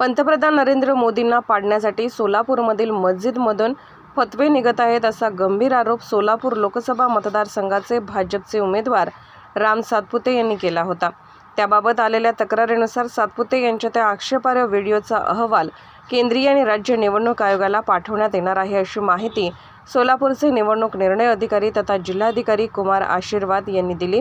पंतप्रधान नरेंद्र मोदींना पाडण्यासाठी सोलापूरमधील मस्जिदमधून फतवे निघत आहेत असा गंभीर आरोप सोलापूर लोकसभा मतदारसंघाचे भाजपचे उमेदवार राम सातपुते यांनी केला होता. त्याबाबत आलेल्या तक्रारीनुसार सातपुते यांच्या त्या आक्षेपार्ह व्हिडिओचा अहवाल केंद्रीय आणि राज्य निवडणूक आयोगाला पाठवण्यात येणार आहे अशी माहिती सोलापूरचे निवडणूक निर्णय अधिकारी तथा जिल्हाधिकारी कुमार आशीर्वाद यांनी दिली.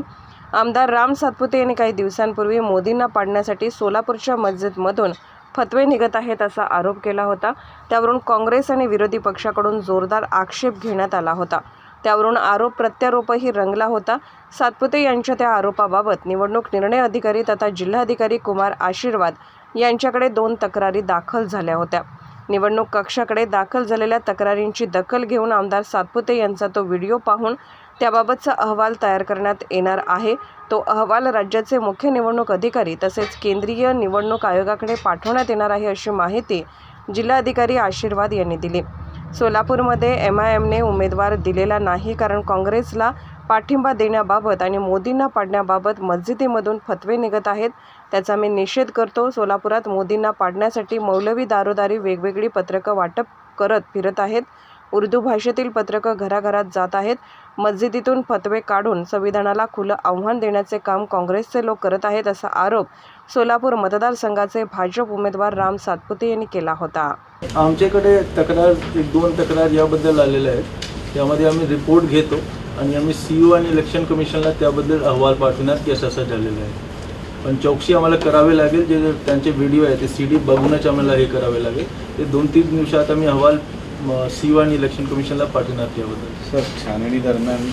आमदार राम सातपुते यांनी काही दिवसांपूर्वी मोदींना पाडण्यासाठी सोलापूरच्या मस्जिदमधून फतवे निघत आहेत असा आरोप केला होता. त्यावरून काँग्रेस आणि विरोधी पक्षाकडून जोरदार आक्षेप घेण्यात आला होता. त्यावरून आरोप प्रत्यारोपही रंगला होता. सातपुते यांच्या त्या आरोपाबाबत निवडणूक निर्णय अधिकारी तथा जिल्हाधिकारी कुमार आशीर्वाद यांच्याकडे दोन तक्रारी दाखल झाल्या होत्या. निवडणूक कक्षाकडे दाखल झालेल्या तक्रारींची दखल घेऊन आमदार सातपुते यांचा तो व्हिडिओ पाहून त्याबाबतचा अहवाल तयार करण्यात येणार आहे. तो अहवाल राज्याचे मुख्य निवडणूक अधिकारी तसेच केंद्रीय निवडणूक आयोगाकडे पाठवण्यात येणार आहे अशी माहिती जिल्हाधिकारी आशीर्वाद यांनी दिली. सोलापूरमध्ये एम आय एमने उमेदवार दिलेला नाही कारण काँग्रेसला पाठिंबा देण्याबाबत आणि मोदींना पाडण्याबाबत मस्जिदीमधून फतवे निघत आहेत त्याचा मी निषेध करतो. सोलापुरात मोदींना पाडण्यासाठी मौलवी दारोदारी वेगवेगळी पत्रकं वाटप करत फिरत आहेत. उर्दू भाषेतील पत्रकं घराघरात जात आहेत. मस्जिदीतून फतवे काढून संविधानाला खुलं आव्हान देण्याचे काम काँग्रेसचे लोक करत आहेत असा आरोप सोलापूर मतदारसंघाचे भाजप उमेदवार राम सातपुते यांनी केला होता. आमच्याकडे तक्रार एक दोन तक्रार याबद्दल आलेल्या आहेत. त्यामध्ये आम्ही रिपोर्ट घेतो आणि आम्ही सी यू आणि इलेक्शन कमिशनला त्याबद्दल अहवाल पाठवणार की असं असं झालेलं आहे. पण चौकशी आम्हाला करावी लागेल. जे जे त्यांचे व्हिडिओ आहे ते सी डी बघूनच आम्हाला हे करावे लागेल. ते दोन तीन दिवसात आम्ही अहवाल सी यू आणि इलेक्शन कमिशनला पाठवणार त्याबद्दल. सर छाननी दरम्यान